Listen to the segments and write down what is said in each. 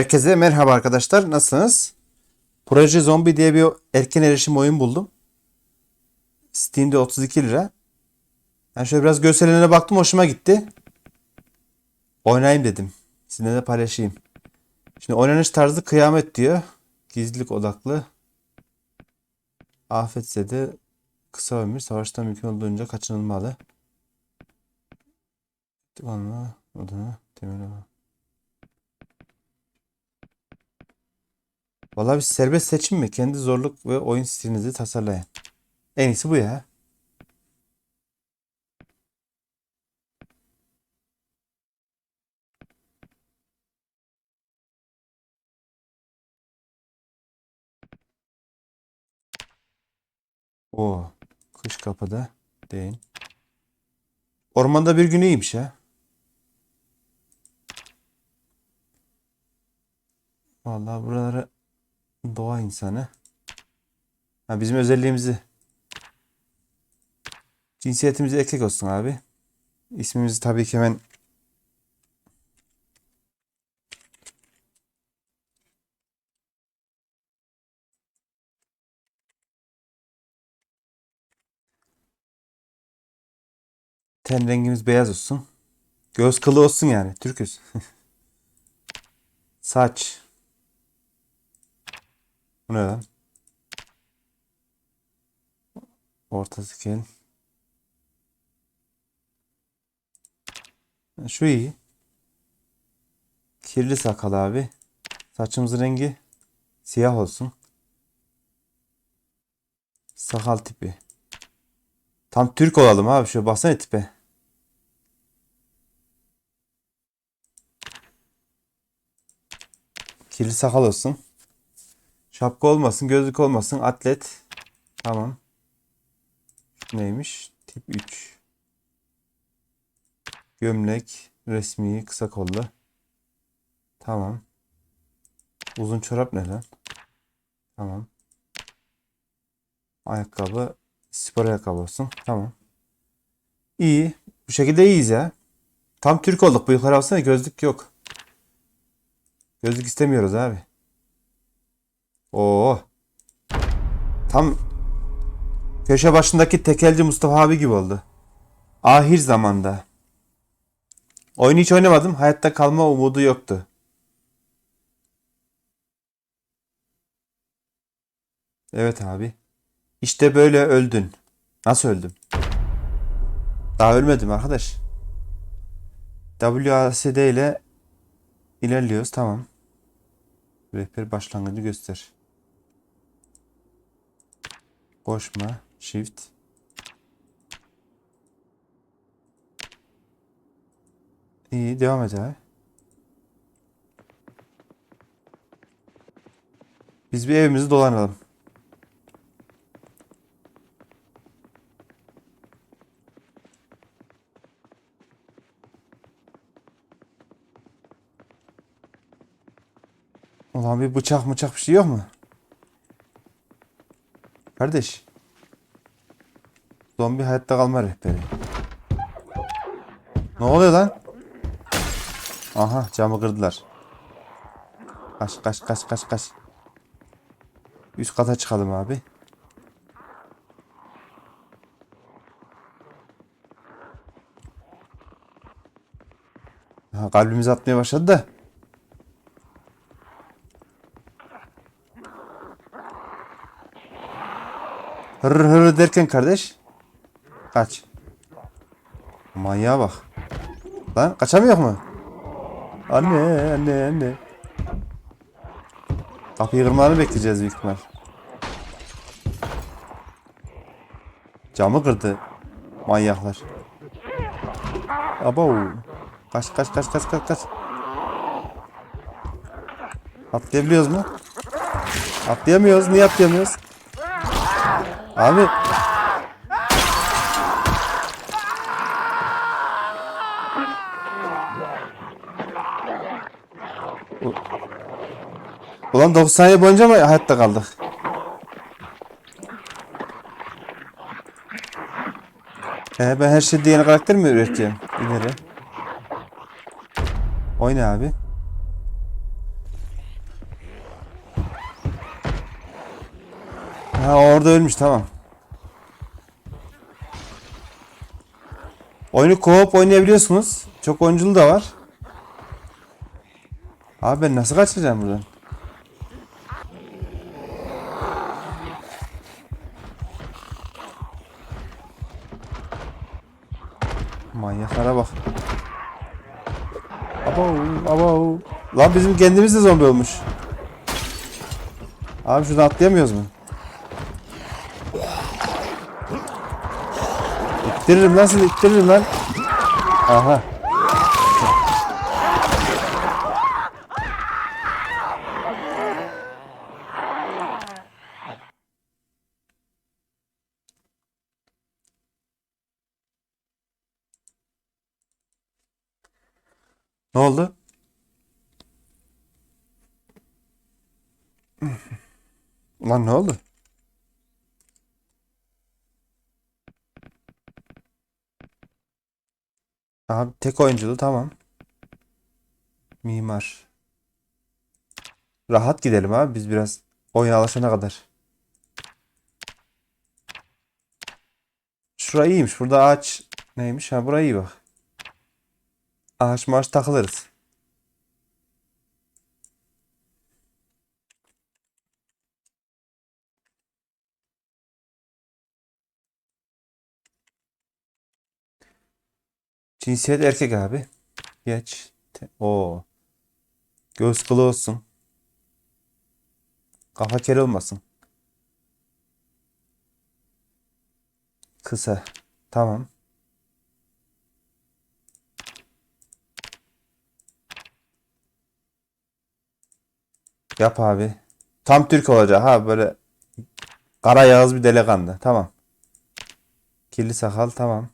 Herkese merhaba arkadaşlar. Nasılsınız? Proje Zombi diye bir erken erişim oyun buldum. Steam'de 32 lira. Ben şöyle biraz görsellerine baktım hoşuma gitti. Oynayayım dedim. Sizinle de paylaşayım. Şimdi oynanış tarzı kıyamet diyor. Gizlilik odaklı. Afetse de kısa ömür savaştan mümkün olduğunca kaçınılmalı. Divanla odana temel Vallahi bir serbest seçim mi? Kendi zorluk ve oyun stilinizi tasarlayın. En iyisi bu ya. O kış kapıda değil. Ormanda bir gün iyiymiş ya. Vallahi buraları doğa insanı. Ha, bizim özelliğimizi cinsiyetimizi erkek olsun abi. İsmimizi tabii ki hemen ten rengimiz beyaz olsun. Göz kılı olsun yani. Türküz. Saç. Bu ne lan? Ortası kel. Şu iyi. Kirli sakal abi. Saçımızın rengi siyah olsun. Sakal tipi. Tam Türk olalım abi. Şu baksana tipe. Kirli sakal olsun. Şapka olmasın, gözlük olmasın. Atlet. Tamam. Neymiş? Tip 3. Gömlek, resmi, kısa kollu. Tamam. Uzun çorap ne lan? Tamam. Ayakkabı, spor ayakkabı olsun. Tamam. İyi. Bu şekilde iyiyiz ya. Tam Türk olduk. Bu yukarı alsana gözlük yok. Gözlük istemiyoruz abi. Oo. Tam köşe başındaki tekelci Mustafa abi gibi oldu. Ahir zamanda. Oyunu hiç oynamadım. Hayatta kalma umudu yoktu. Evet abi. İşte böyle öldün. Nasıl öldüm? Daha ölmedim arkadaş. WASD ile ilerliyoruz. Tamam. Rehber başlangıcı göster. Koşma. Shift. İyi devam et abi. Biz bir evimizi dolanalım. Ulan bir bıçak mıçak bir şey yok mu? Kardeş. Zombi hayatta kalma rehberi. Ne oluyor lan? Aha camı kırdılar. Kaç kaç kaç kaç kaç. Üst kata çıkalım abi. Ha, kalbimiz atmaya başladı da. Hır hır derken kardeş. Kaç. Manyağa bak. Lan kaçamıyor mu? Anne anne anne. Kapıyı kırmalarını bekleyeceğiz büyük ihtimal. Camı kırdı. Manyaklar. Abo. Kaç kaç kaç kaç kaç kaç. Atlayabiliyoruz mu? Atlayamıyoruz. Niye atlayamıyoruz? Abi. Ulan 9 saniye boyunca mı hayatta kaldık? Ee, ben her şeyde yeni karakter mi üreteceğim? İleri. Oyna abi. Ha orada ölmüş tamam. Oyunu co-op oynayabiliyorsunuz. Çok oyunculu da var. Abi ben nasıl kaçacağım buradan? Manyaklara bak. Abo, abo. Lan bizim kendimiz de zombi olmuş. Abi şuradan atlayamıyoruz mu? İttiririm lan seni ittiririm lan. Aha. Ne oldu? Lan ne oldu? Abi tek oyunculu tamam. Mimar. Rahat gidelim abi biz biraz oyuna alışana kadar. Şura iyiymiş. Burada ağaç neymiş? Ha burayı iyi bak. Ağaç maaş takılırız. Cinsiyet erkek abi. Geç. O. Göz kılı olsun. Kafa kel olmasın. Kısa. Tamam. Yap abi. Tam Türk olacak ha böyle kara yağız bir delikanlı. Tamam. Kirli sakal tamam.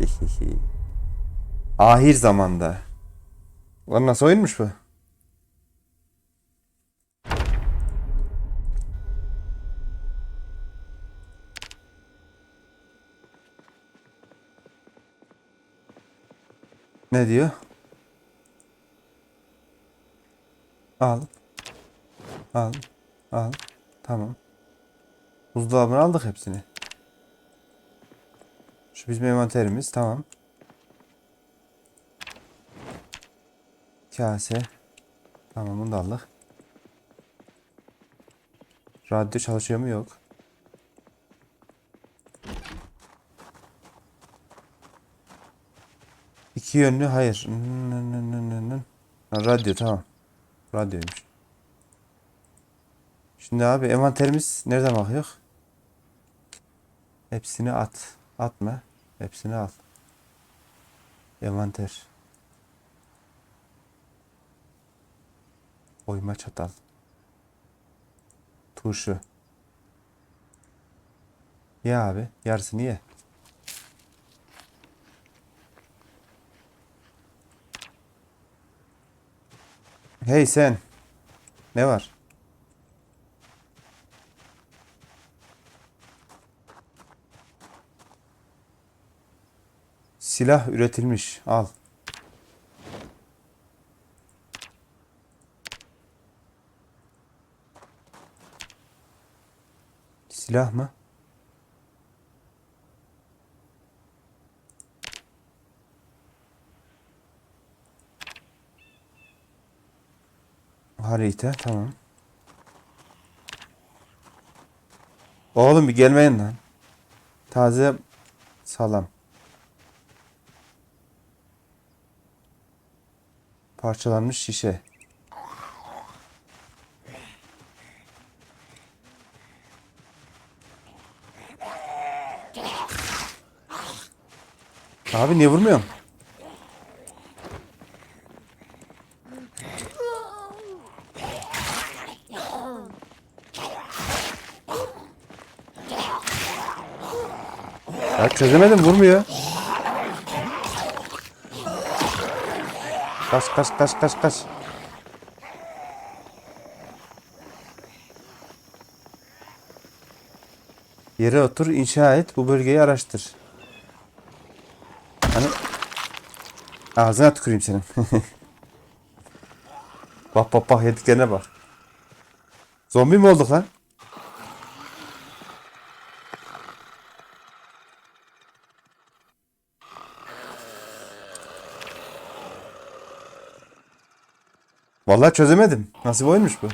Ahir zamanda. Lan nasıl oyunmuş bu? Ne diyor? Al. Al. Al. Tamam. Buzdolabını aldık hepsini. Şu bizim envanterimiz. Tamam. Kase. Tamam bunu da aldık. Radyo çalışıyor mu? Yok. İki yönlü hayır. Radyo tamam. Radyoymuş. Şimdi abi envanterimiz nereden bakıyor? Hepsini at. Atma. Hepsini al. Envanter. Oyma çatal. Turşu. Ye abi. Yarısını ye. Hey sen. Ne var? Silah üretilmiş. Al. Silah mı? Harita tamam. Oğlum bir gelmeyin lan. Taze salam. Parçalanmış şişe. Abi niye vurmuyorsun? Ya çözemedim vurmuyor. Kaç kaç kaç kaç kaç. Yere otur, inşa et, bu bölgeyi araştır. Hani ağzına tüküreyim senin. bak bak bak yediklerine bak. Zombi mi olduk lan? Vallahi çözemedim. Nasıl oyunmuş bu?